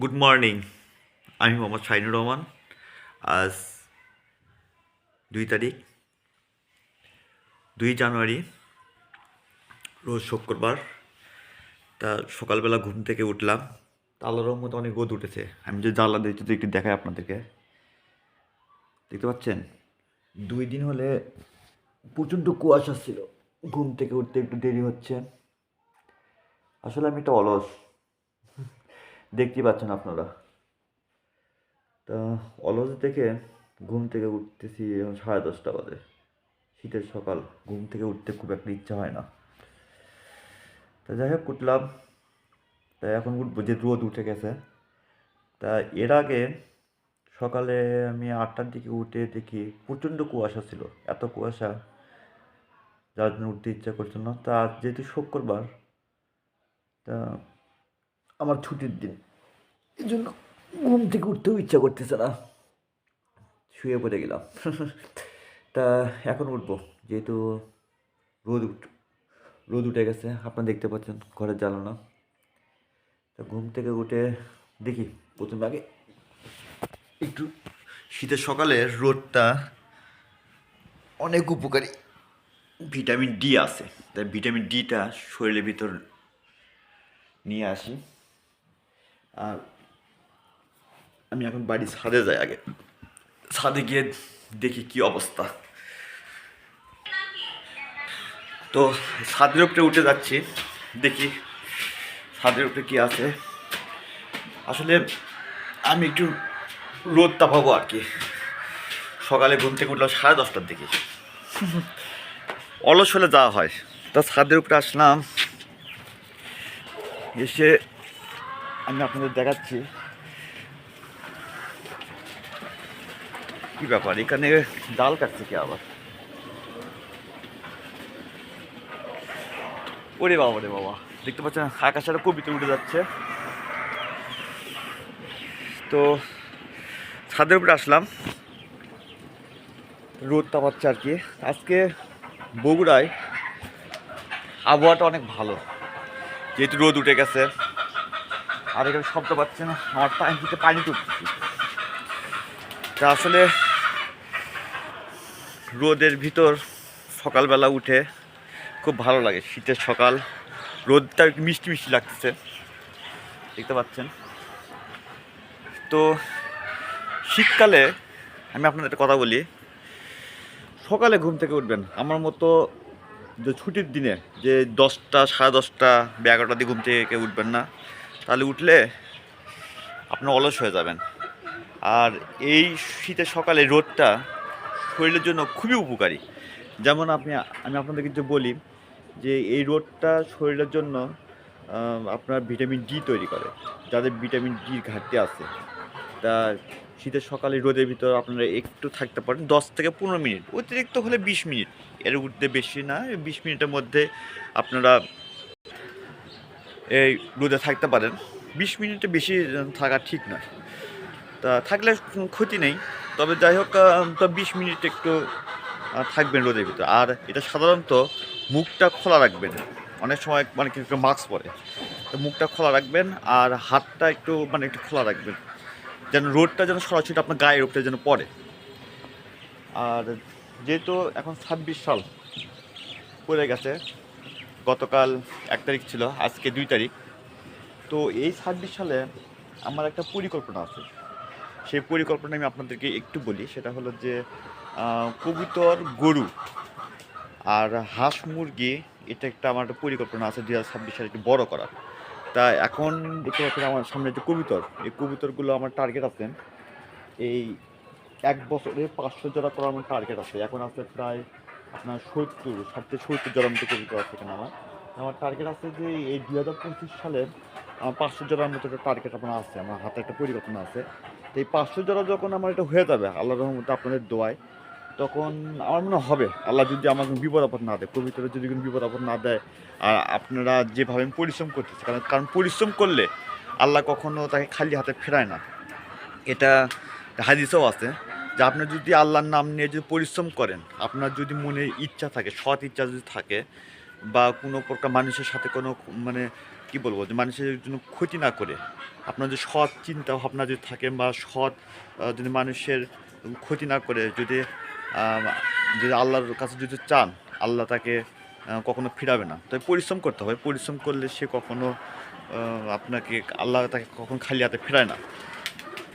Good morning আমি মোহাম্মদ শাহিনুর রহমান। আজ দুই তারিখ, দুই জানুয়ারি, রোজ শুক্রবার। তা সকালবেলা ঘুম থেকে উঠলাম। আল্লাহর মতো অনেক রোদ উঠেছে। আমি যদি জানলা দিচ্ছি তো একটু দেখাই আপনাদেরকে। দেখতে পাচ্ছেন? দুই দিন হলে প্রচণ্ড কুয়াশা ছিল। ঘুম থেকে উঠতে একটু দেরি হচ্ছে। আসলে আমি একটা অলস। দেখতেই পাচ্ছেন আপনারা। তা অলস থেকে ঘুম থেকে উঠতেছি এখন সাড়ে দশটা বাজে। শীতের সকাল, ঘুম থেকে উঠতে খুব একটা ইচ্ছা হয় না। তা যাই হোক, উঠলাম। তা এখন উঠবো, যে রোদ উঠে গেছে। তা এর আগে সকালে আমি আটটার দিকে উঠে দেখি প্রচণ্ড কুয়াশা ছিল। এত কুয়াশা, যার জন্য উঠতে ইচ্ছা করছিল না। তা যেহেতু শুক্রবার, তা আমার ছুটির দিন। এই জন্য ঘুম থেকে উঠতেও ইচ্ছা করতেছে না। শুয়ে পড়ে গেলাম। তা এখন উঠবো, যেহেতু রোদ উঠ, রোদ উঠে গেছে, আপনারা দেখতে পাচ্ছেন ঘরের জ্বালানো তা ঘুম থেকে উঠে দেখি, প্রথমে আগে একটু শীতের সকালে রোদটা অনেক উপকারী। ভিটামিন ডি আছে, তাই ভিটামিন ডিটা শরীরের ভিতর নিয়ে আসি। আর আমি এখন বাড়ি ছাদে যাই আগে। ছাদে গিয়ে দেখি কি অবস্থা। তো ছাদের উপরে উঠে যাচ্ছি, দেখি ছাদের উপরে কি আছে। আসলে আমি একটু রোদ তাপাবো আর কি। সকালে ঘুম থেকে উঠলাম সাড়ে দশটার দিকে। অলস হলে যাওয়া হয়। তা ছাদের উপরে আসলাম, এসে আমি আপনাদের দেখাচ্ছি। কি ব্যাপার? এখানে ডাল কাটছে কি আবার? ওরে বাবা রে বাবা। দেখতে পাচ্ছেন আকাশটা কবিতে উঠে যাচ্ছে। তো, ছাদের উপরে আসলাম। রোদ তাপাচ্ছে আর কি। আজকে বগুড়ায় আবহাওয়াটা অনেক ভালো। যেহেতু রোদ উঠে গেছে আর এখানে শব্দ পাচ্ছে না, আমার পানিতে পানি টুকতেছি তা আসলে রোদের ভিতর সকালবেলা উঠে খুব ভালো লাগে, শীতের সকাল। রোদটা একটু মিষ্টি মিষ্টি লাগতেছে, দেখতে পাচ্ছেন। তো শীতকালে আমি আপনাদের একটা কথা বলি, সকালে ঘুম থেকে উঠবেন। আমার মতো যে ছুটির দিনে যে দশটা, সাড়ে দশটা, বা এগারোটা দিয়ে ঘুম থেকে উঠবেন না তাহলে উঠলে আপনার অলস হয়ে যাবেন। আর এই শীতের সকালে রোদটা শরীরের জন্য খুবই উপকারী। যেমন আপনি, আমি আপনাদেরকে যে বলি যে এই রোদটা শরীরের জন্য আপনার ভিটামিন ডি তৈরি করে, যাদের ভিটামিন ডির ঘাটতি আছে। তা শীতের সকালে রোদের ভিতর আপনারা একটু থাকতে পারেন, দশ থেকে পনেরো মিনিট, অতিরিক্ত হলে বিশ মিনিট। এর উঠতে বেশি না, বিশ মিনিটের মধ্যে আপনারা এই রোদে থাকতে পারেন। বিশ মিনিটে বেশি থাকা ঠিক নয়। তা থাকলে ক্ষতি নেই। তবে যাই হোক তো বিশ মিনিট একটু থাকবেন রোদের ভিতরে। আর এটা সাধারণত মুখটা খোলা রাখবেন। অনেক সময় মানে কি মাস্ক পরে। তো মুখটা খোলা রাখবেন আর হাতটা একটু মানে একটু খোলা রাখবেন। যেন রোদটা যেন সরাসরি আপনার গায়ের উপরে যেন পড়ে। আর যেহেতু এখন ছাব্বিশ সাল পড়ে গেছে গতকাল এক তারিখ ছিল, আজকে দুই তারিখ। তো এই ছাব্বিশ সালে আমার একটা পরিকল্পনা আছে। সেই পরিকল্পনা আমি আপনাদেরকে একটু বলি, সেটা হলো যে কবুতর, গরু আর হাঁস মুরগি, এটা একটা আমার একটা পরিকল্পনা আছে দুই হাজার ছাব্বিশ সালে একটু বড়ো করার। তা এখন দেখতে পাচ্ছেন আমার সামনে যে কবুতর, এই কবুতরগুলো আমার টার্গেট আছে। এই এক বছরে পাঁচশো জোড়া করার আমার টার্গেট আছে। এখন আছে প্রায় আপনার সত্তর থেকে সত্তর জোড়ার মতো কবুতর আছে এখানে আমার। আমার টার্গেট আছে যে এই দুই হাজার পঁচিশ সালে আমার পাঁচশো জোড়ার মতো একটা টার্গেট আপনার আছে, আমার হাতে একটা পরিকল্পনা আছে। এই পাঁচশো জোড়া যখন আমার এটা হয়ে যাবে, আল্লাহ রহমতে আপনাদের দোয়ায়, তখন আমার মনে হবে, আল্লাহ যদি আমার কোনো বিপদ আপদ না দেয় কবিতারা যদি কোনো বিপদ আপদ না দেয়, আর আপনারা যেভাবে আমি পরিশ্রম করতেছি, কারণ কারণ পরিশ্রম করলে আল্লাহ কখনো তাকে খালি হাতে ফেরায় না। এটা হাদিসেও আছে। যে আপনি যদি আল্লাহর নাম নিয়ে যদি পরিশ্রম করেন, আপনার যদি মনে ইচ্ছা থাকে, সৎ ইচ্ছা যদি থাকে বা কোনো প্রকার মানুষের সাথে কোনো মানে কি বলব, যে মানুষের জন্য ক্ষতি না করে, আপনার যে সৎ চিন্তা ভাবনা যদি থাকে বা সৎ যদি মানুষের ক্ষতি না করে, যদি যদি আল্লাহর কাছে যদি চান, আল্লাহ তাকে কখনো ফিরাবে না। তাই পরিশ্রম করতে হবে। পরিশ্রম করলে সে কখনো আপনাকে, আল্লাহ তাকে কখনো খালি হাতে ফেরায় না।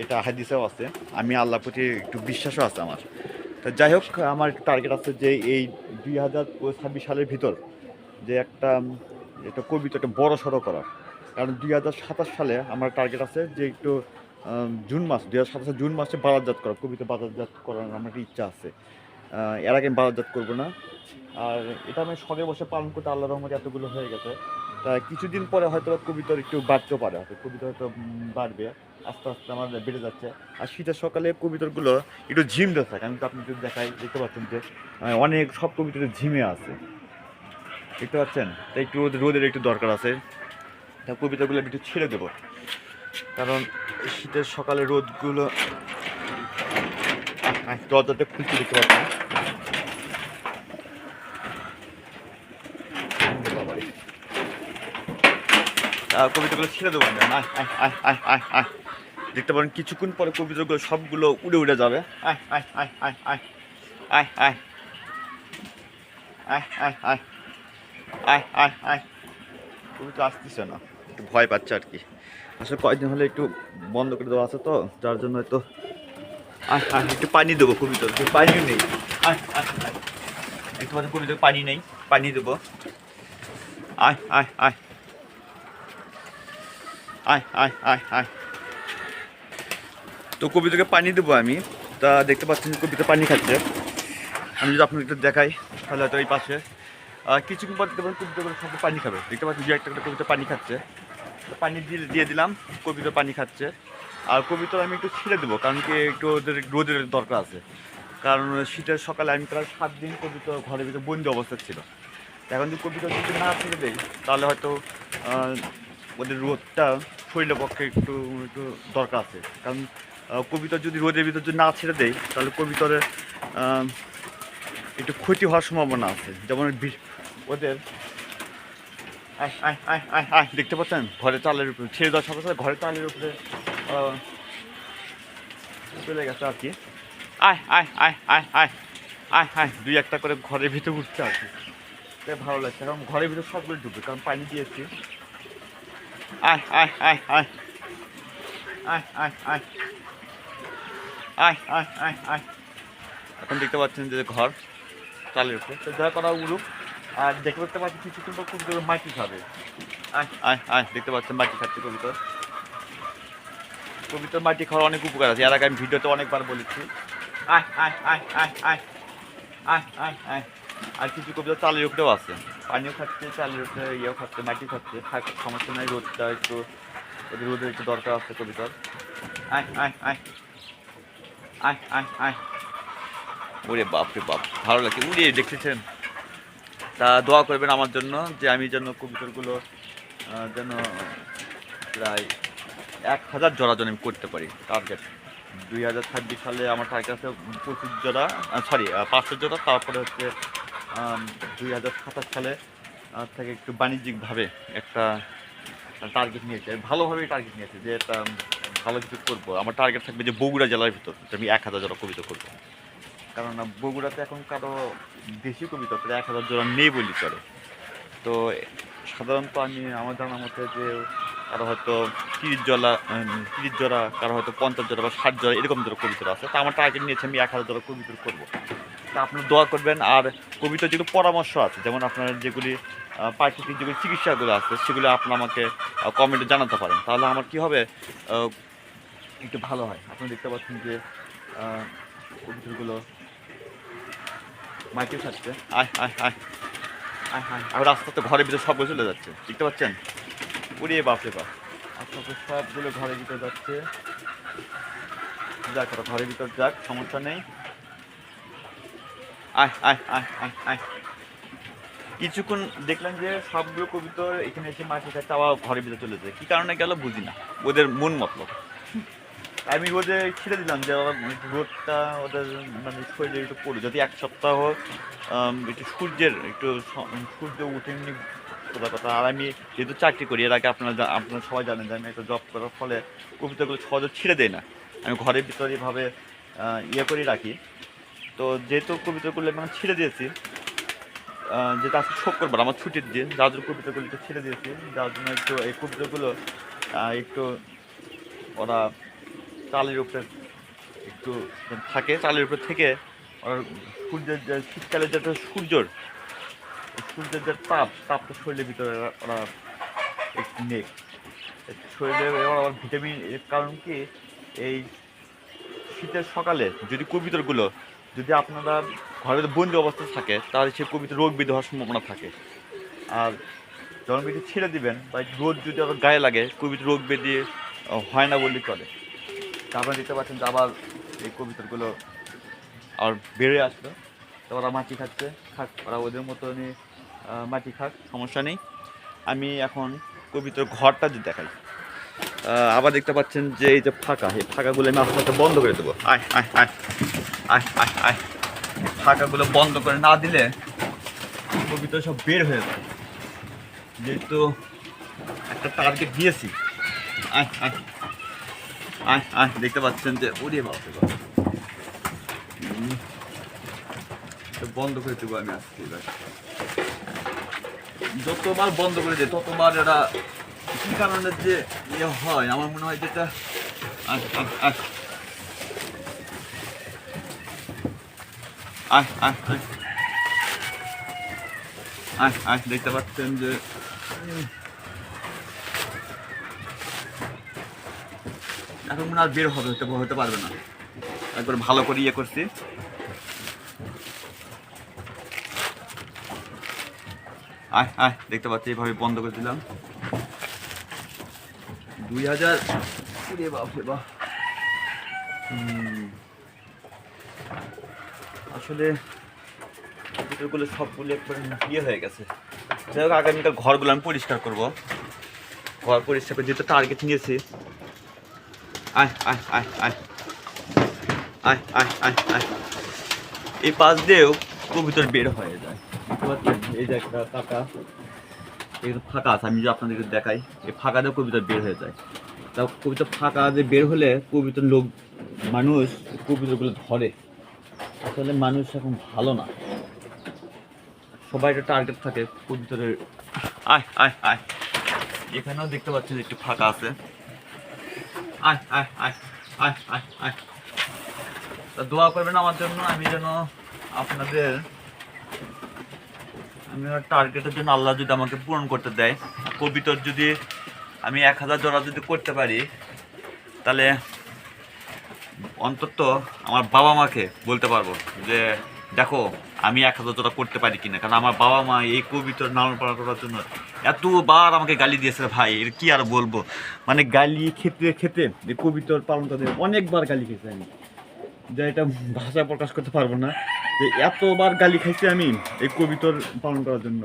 এটা হাদিসেও আছে। আমি আল্লাহর প্রতি একটু বিশ্বাসও আছে আমার। তো যাই হোক, আমার টার্গেট আছে যে এই দুই হাজার ছাব্বিশ সালের ভিতর যে একটা একটা কবিতা, একটা বড় সড়ো করার। কারণ দুই হাজার সাতাশ সালে আমার টার্গেট আছে যে একটু জুন মাস, দুই হাজার সাতাশে জুন মাসে বাজারজাত করা কবিতা বাজারজাত করার আমার একটা ইচ্ছা আছে। এর আগে আমি বাজারজাত করব না। আর এটা আমি শখে বসে পালন করতে আল্লাহ রহমতে এতগুলো হয়ে গেছে। কিছুদিন পরে হয়তো কবিতার একটু বাড়তেও পারে, হয়তো কবিতা হয়তো বাড়বে, আস্তে আস্তে আমাদের বেড়ে যাচ্ছে। আর শীতের সকালে কবিতাগুলো একটু ঝিম দিয়ে থাকে, আমি তো আপনি যদি দেখাই, দেখতে পাচ্ছেন যে অনেক সব কবিতাতে ঝিমে আছে। দেখতে পাচ্ছেন? তাই একটু রোদ রোদের একটু দরকার আছে। তা কবিতাগুলো একটু ছেড়ে দেবো। কারণ শীতের সকালে রোদগুলো দরজাটা খুলতে দেখতে পাচ্ছেন? কবিতাগুলো ছেড়ে দেবো আয় আয় দেখতে পারেন কিছুক্ষণ পরে কবিতাগুলো সবগুলো উড়ে উড়ে যাবে আয় আয় কবিতা আসতেছে না একটু ভয় পাচ্ছে আর কি আসলে কয়েকদিন হলে একটু বন্ধ করে দেওয়া আছে তো যার জন্য হয়তো একটু পানি দেবো কবিতা পানিও নেই একটু মানে কবিতা পানি নেই পানি দেবো আয় আয় আয় আয় আয় আয় আয়। তো কবিতাকে পানি দেবো আমি। তা দেখতে পাচ্ছেন যে কবিতা পানি খাচ্ছে। আমি যদি একটু দেখাই, তাহলে হয়তো এই পাশে। কিছুক্ষণ পর দেখতে পাবেন কবিতাগুলো সব পানি খাবে। দেখতে পাচ্ছেন দু একটা করে কবিতা পানি খাচ্ছে। পানি দিয়ে দিয়ে দিলাম, কবিতা পানি খাচ্ছে। আর কবিতা আমি একটু ছিঁড়ে দেবো, কারণ কি একটু ওদের রোদের দরকার আছে। কারণ শীতের সকালে আমি প্রায় সাত দিন কবিতা ঘরের ভিতরে বন্দি অবস্থা ছিল এখন যদি কবিতা যদি না ছেড়ে দেয় তাহলে হয়তো ওদের রোদটা শরীরের পক্ষে একটু একটু দরকার আছে কারণ কবিতা যদি রোদের ভিতর যদি না ছেড়ে দেয় তাহলে কবিতার একটু ক্ষতি হওয়ার সম্ভাবনা আছে যেমন ওদের দেখতে পাচ্ছেন ঘরে চালের উপরে ছেড়ে দেওয়ার সাথে ঘরের চালের উপরে চলে গেছে আর কি আয় আয় আয় আয় আয় আয় দুই একটা করে ঘরের ভিতরে উঠছে আর কি ভালো লাগছে কারণ ঘরের ভিতরে সবগুলো ঢুকবে কারণ পানি দিয়েছি আয় আয় আয় আয় আয় আয় আয় আয় আয় আয় আয় এখন দেখতে পাচ্ছেন যে ঘর চালের উপরে। তো যা করা উড়ুক আর দেখতে দেখতে পাচ্ছি পর কবিতর মাটি খাবে। আয় আয় আয়। দেখতে পাচ্ছেন মাটি খাচ্ছে কবিতর কবিতর মাটি খাওয়ার অনেক উপকার আছে। এর আগে আমি ভিডিওতে অনেকবার বলেছি। আয় আয় আয় আয় আয়। আয় আয় আয়। আর কিছু কবিতা চালের উপরেও আছে। পানিও খাচ্ছে, চালের উপরে ইয়েও খাচ্ছে, মাটি খাচ্ছে, থাক, সমস্যা নাই, রোদটা একটু রোদের একটু দরকার আছে কবিতার। আয় ওরে বাপ ভালো লাগছে। উড়িয়ে দেখতেছেন তা দোয়া করবেন আমার জন্য যে আমি যেন কবিতাগুলো যেন প্রায় এক হাজার জোড়া যেন আমি করতে পারি টার্গেট দুই হাজার ছাব্বিশ সালে আমার টার্গেট আছে পঁচিশ জোড়া সরি পাঁচশো জোড়া, তারপরে হচ্ছে দুই হাজার সাতাশ সালে থেকে একটু বাণিজ্যিকভাবে একটা টার্গেট নিয়েছে। ভালোভাবেই টার্গেট নিয়েছে যে একটা ভালো কিছু করব। আমার টার্গেট থাকবে যে বগুড়া জেলার ভিতর আমি এক হাজার জোড়া কবিতা করব। কারণ বগুড়াতে এখন কারও বেশি কবিতা প্রায় এক হাজার জোড়া নেই বলি চলে। তো সাধারণত আমি, আমার জানার মতে যে কারও হয়তো তিরিশ জোড়া তিরিশ জোড়া, কারও হয়তো পঞ্চাশ জোড়া বা ষাট জোড়া এরকম জোড়া কবিতা আছে। তা আমার টার্গেট নিয়েছে আমি এক হাজার জোড়া কবিতা করব। আপনার দোয়া করবেন। আর কবিতার যেগুলো পরামর্শ আছে যেমন আপনার যেগুলি প্রাকৃতিক যেগুলি চিকিৎসাগুলো আছে সেগুলো আপনি আমাকে কমেন্টে জানাতে পারেন। তাহলে আমার কি হবে একটু ভালো হয়। আপনি দেখতে পাচ্ছেন যে কবিতাগুলো মাইকে খাচ্ছে আয় আয় আয়। আয় আয়। আর রাস্তাতে ঘরের ভিতরে সবগুলো চলে যাচ্ছে। দেখতে পাচ্ছেন? উড়িয়ে বাপরে বাপ। আস্তে আস্তে সবগুলো ঘরের ভিতরে যাচ্ছে। যাক ঘরের ভিতর যাক সমস্যা নেই। আয় আয় আয় আয় আয়। কিছুক্ষণ দেখলাম যে সবগুলো কবিতর এখানে এসে মাটি খাচ্ছে আবার ঘরের ভিতরে চলে যায়। কী কারণে গেল বুঝি না। ওদের মন মতলব। আমি ওদের ছেড়ে দিলাম যে ওরা রোদটা ওদের মানে শরীরে একটু পড়ে যদি এক সপ্তাহ একটু সূর্যের, একটু সূর্য উঠে এমনি সোজা কথা আর আমি যেহেতু চাকরি করি, এর আগে আপনারা আপনারা সবাই জানেন যে আমি একটা জব করার ফলে কবিতাগুলো সহজে ছিঁড়ে দেয় না। আমি ঘরের ভিতরে এভাবে ইয়ে করে রাখি। তো যেহেতু কবিতাগুলো আমি ছিঁড়ে দিয়েছি যেটা আজকে শুক্রবার আমার ছুটির দিন, যার জন্য একটু ছেড়ে দিয়েছি, যার জন্য একটু এই কবিতাগুলো একটু ওরা চালের উপরে একটু থাকে, চালের উপরে থেকে ওরা সূর্যের যে শীতকালে যেটা সূর্যর, সূর্যের যে তাপ, তাপটা শরীরের ভিতরে ওরা- একটু নেই শরীরে আবার ভিটামিন কারণ কি? এই শীতের সকালে যদি কবিতরগুলো যদি আপনারা ঘরের বন্দি অবস্থা থাকে তাহলে সে কবিতা রোগ বিধি হওয়ার সম্ভাবনা থাকে। আর যখন বেশি ছেড়ে দিবেন বা রোদ যদি আবার গায়ে লাগে কবিতা রোগ আহ, হয় না বললেই চলে। তা আপনারা দেখতে পাচ্ছেন যে আবার এই কবিতরগুলো আর বেড়ে আসলো। তো ওরা মাটি খাচ্ছে খাক ওরা ওদের মতনই মাটি খাক সমস্যা নেই। আমি এখন কবিতার ঘরটা যদি দেখাই আবার দেখতে পাচ্ছেন যে এই যে ফাঁকা এই ফাঁকাগুলো আমি আস্তে আস্তে বন্ধ করে দেবো। আয় আয় আয়। আয় আয় ফাঁকাগুলো বন্ধ করে না দিলে কবিতা সব বের হয়ে যায়। যেহেতু একটা টার্গেট দিয়েছি। আয় দেখতে পাচ্ছেন যে ওরে বাপরে বাপ। হুম। বন্ধ করে দেবো আমি এবার। যতবার বন্ধ করে দেয়, ততবার এরা কি কারণে যে ইয়ে হয়, আমার মনে হয় যেটা আয় আয় আয় আয় আয়। আয় আয়, দেখতে পাচ্ছেন যে এখন মনে আর বের হবে, হতে হতে পারবে না। একবার ভালো করে ইয়ে করছি। আয় আয়, দেখতে পাচ্ছি, এইভাবে বন্ধ করে দিলাম। দুই হাজার ওরে বাপ রে বাপ। হুম। আসলে কম্পিউটারগুলো সবগুলো একবার ইয়ে হয়ে গেছে। যাই হোক, আগামীকাল ঘরগুলো আমি পরিষ্কার করব। ঘর পরিষ্কার করে যেহেতু টার্গেট নিয়েছি। আয় আয় আয় আয়। আয় আয় আয় আয়। এই পাশ দিয়েও কবুতর বের হয়ে যায়। এই যে একটা ফাঁকা। ফাঁকা আছে, আমি যদি আপনাদেরকে দেখাই, এই ফাঁকা দিয়ে কবিতা বের হয়ে যায়। তা কবিতা ফাঁকা দিয়ে বের হলে কবিতার লোক, মানুষ কবিতাগুলো ধরে। আসলে মানুষ এখন ভালো না। সবাই একটা টার্গেট থাকে কবুতরের আয় আয় আয়। এখানেও দেখতে পাচ্ছেন একটু ফাঁকা আছে। আয় আয় আয় আয় আয় আয়। তা দোয়া করবেন আমার জন্য, আমি যেন আপনাদের, আমি টার্গেটের জন্য আল্লাহ যদি আমাকে পূরণ করতে দেয়, কবিতর যদি আমি এক হাজার জোড়া যদি করতে পারি, তাহলে অন্তত আমার বাবা মাকে বলতে পারব যে, দেখো, আমি এক হাজার জোড়া করতে পারি কিনা। কারণ আমার বাবা মা এই কবিতর লালন পালন করার জন্য এতবার আমাকে গালি দিয়েছে, ভাই, এর কি আর বলব? মানে গালি খেতে খেতে যে কবিতর পালন করতে অনেকবার গালি খেয়েছি আমি। যা এটা ভাষায় প্রকাশ করতে পারব না, যে এতবার গালি খাইছি আমি এই কবিতর পালন করার জন্য।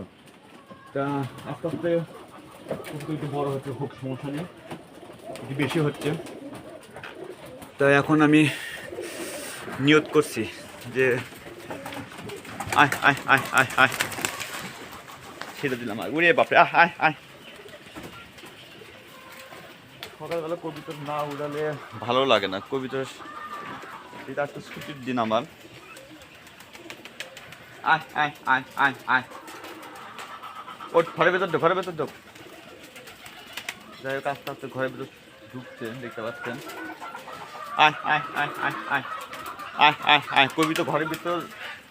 তা আস্তে আস্তে বড় হচ্ছে খুব সমস্যা নেই। বেশি হচ্ছে। তা এখন আমি নিয়ত করছি যে, আয় আয় আয় আয় আয়। ছেড়ে দিলাম আর। উড়ে বাপরে আয় আয় আয়। সকালবেলা কবিতর না উড়ালে ভালো লাগে না। কবিতর এটা একটা ছুটির দিন আমার। আয় আয় আয় আয় আয়। ওর ঘরের ভেতর ঢোক, ঘরের ভেতর ঢোক। যাই হোক, আস্তে আস্তে ঘরের ভেতর ঢুকছে, দেখতে পাচ্ছেন। আয় আয় আয় আয় আয় আয় আয় আয় তো ঘরের ভিতর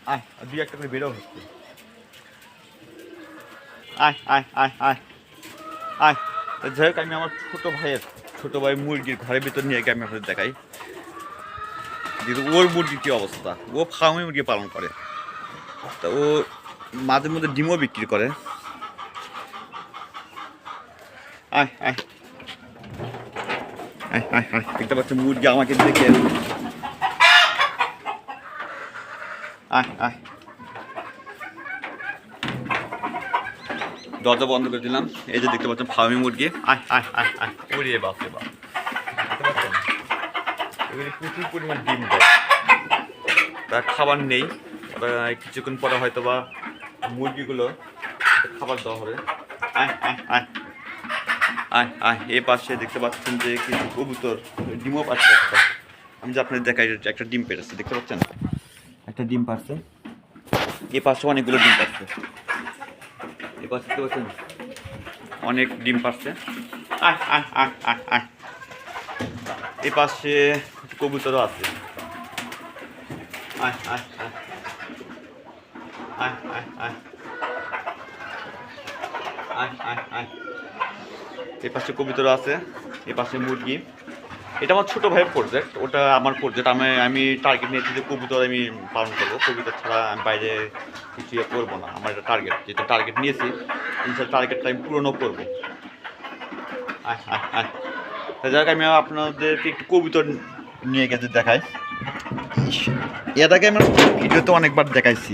আয় দুই একটা করে বেরো হচ্ছে আয় আয় আয় আয় আয় যাই হোক আমি আমার ছোটো ভাইয়ের ছোটো ভাই মুরগির ঘরের ভিতর নিয়ে গিয়ে আমি আপনাদের দেখাই কিন্তু ওর মুরগির কী অবস্থা ও ফার্মে মুরগি পালন করে তা ও মাঝে মধ্যে ডিমও বিক্রি করে আয় আয় দেখতে পাচ্ছ মুরগি আমাকে দেখে দরজা বন্ধ করে দিলাম। এই যে দেখতে পাচ্ছেন ফার্মি মুরগি। আয় আয় আয় আয় উড়িয়ে বাপ রে বাপ। প্রচুর পরিমাণ ডিম দেয়। তার খাবার নেই। ওরা কিছুক্ষণ পরে হয়তো বা মুরগিগুলো খাবার দেওয়া হবে। আয় আয় আয় আয় আয় এ পাশে দেখতে পাচ্ছেন যে কিছু কবুতর ডিমও পাচ্ছে একটা। আমি যে আপনাদের দেখাই একটা ডিম পেরেছে দেখতে পাচ্ছেন? একটা ডিম পারছে। এ পাশে অনেকগুলো ডিম পাচ্ছে এ পাশে দেখতে পাচ্ছেন? অনেক ডিম পাচ্ছে আয় আয় আয় আয় আয়। এ পাশে কবুতরও আছে। আয় আয় আয়। আয় আয় আয়। আয় আয় আয়। এ পাশে কবিতরা আছে এ পাশে মুরগি। এটা আমার ছোটো ভাইয়ের প্রজেক্ট ওটা আমার প্রজেক্ট আমি আমি টার্গেট নিয়েছি যে কবুতর আমি পালন করব। কবুতর ছাড়া আমি বাইরে কিছু ইয়ে করব না। আমার এটা টার্গেট যেটা টার্গেট নিয়েছি ইনশাল টার্গেটটা আমি পূরণও করব। আয় তা যাক, আমি আপনাদেরকে একটু কবুতর নিয়ে গেছে দেখাই। এটাকে আমি ভিডিওতে অনেকবার দেখাইছি।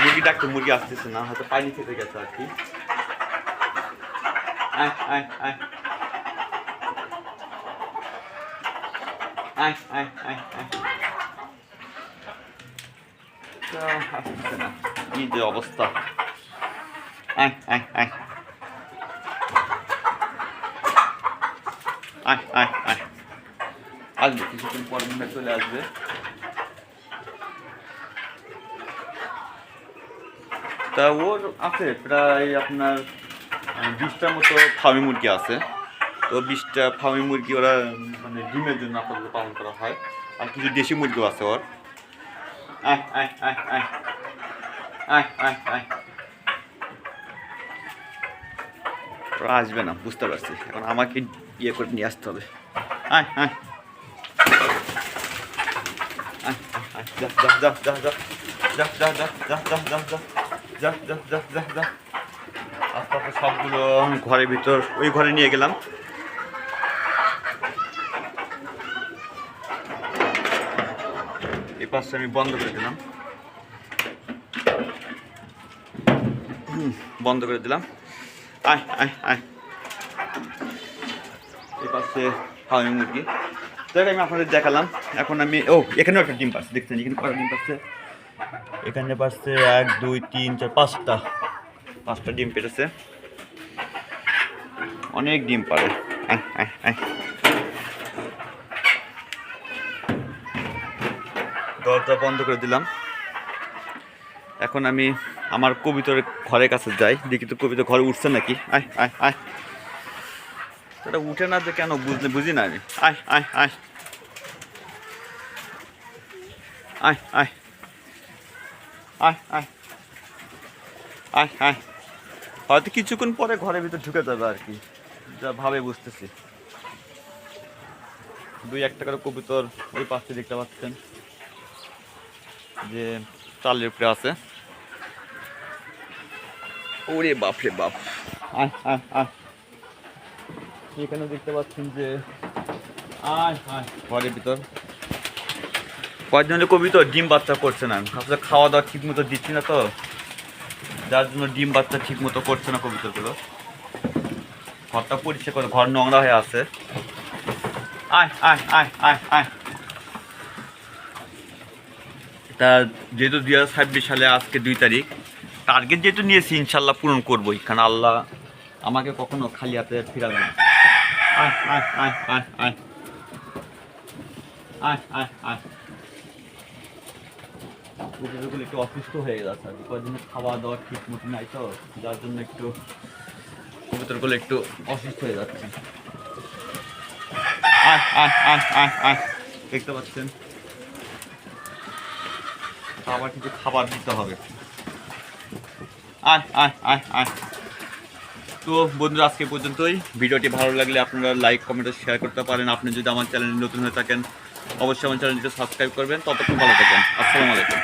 মুরগি ডাকতে মুরগি আসতেছে না, হয়তো পানি খেতে গেছে আর কি। আয় আয় আয় যে অবস্থা। আয় আয় আয় আয় আসবে কিছুক্ষণ পর মনে চলে আসবে। তা ওর আছে প্রায় আপনার বিশটার মতো ফার্মি মুরগি আছে। তো বিশটা ফার্মি মুরগি ওরা মানে ডিমের জন্য আপাতত পালন করা হয়। আর কিছু দেশি মুরগিও আছে ওর। ওরা আসবে না, বুঝতে পারছি। এখন আমাকে ইয়ে করে নিয়ে আসতে হবে। আয় আয় আস্তে আস্তে সবগুলো ঘরের ভিতর ওই ঘরে নিয়ে গেলাম এই পাশটা আমি বন্ধ করে দিলাম বন্ধ করে দিলাম আয় আয় আয় এই পাশে হাওয়াই মুরগি। দেখ আমি আপনাদের দেখালাম। এখন আমি, ও, এখানেও একটা ডিম পাচ্ছে দেখছেন, এখানে কটা ডিম পাচ্ছে এখানে পাচ্ছে এক, দুই, তিন, চার, পাঁচটা। পাঁচটা ডিম পেটেছে অনেক ডিম পারে। দরজা বন্ধ করে দিলাম। এখন আমি আমার কবিতরের ঘরের কাছে যাই। দেখি তো কবিতা ঘরে উঠছে নাকি? আয় আয় আয়। এটা উঠে না যে কেন বুঝলে, বুঝি না আমি। আয় আয় আয়। আয় আয়। আয় আয়। আয় আয়। হয়তো কিছুক্ষণ পরে ঘরের ভিতর ঢুকে যাবে আর কি। যা ভাবে বুঝতেছি। দুই একটা করে কবুতর ওই পাশে দেখতে পাচ্ছেন। যে চালের উপরে আছে। ওরে বাপ রে বাপ। আয় আয় আয়। এখানে দেখতে পাচ্ছেন যে ঘরের ভিতর। কয়েকজন কবি তো ডিম বাচ্চা করছে না। খাওয়া দাওয়া ঠিক মতো দিচ্ছি না তো। যার জন্য ডিম বাচ্চা ঠিক মতো করছে না কবিতরগুলো ঘরটা পরিষ্কার করে, ঘর নোংরা হয়ে আছে। আয় আয় আয় আয় আয়। তা যেহেতু দুই হাজার ছাব্বিশ সালে, আজকে দুই তারিখ। টার্গেট যেহেতু নিয়েছি, ইনশাল্লাহ পূরণ করবোই। কারণ আল্লাহ আমাকে কখনো খালি হাতে ফিরাবে না। আয় আয় আয় আয় কুকুরগুলো একটু অসুস্থ হয়ে যাচ্ছে আর কি কয়েকদিন খাওয়া দাওয়া ঠিক মতো নাই তো, যার জন্য একটু কবুতরগুলো একটু অসুস্থ হয়ে যাচ্ছে। আয় দেখতে পাচ্ছেন? আবার কিছু খাবার দিতে হবে। আয় আয় আয় আয়। তো বন্ধুরা, আজকে পর্যন্তই। ভিডিওটি ভালো লাগলে আপনারা লাইক কমেন্ট শেয়ার করতে পারেন। আপনি যদি আমার চ্যানেল নতুন হয়ে থাকেন, অবশ্যই আমার চ্যানেলটি সাবস্ক্রাইব করবেন। ততক্ষণ ভালো থাকেন আসসালামু আলাইকুম।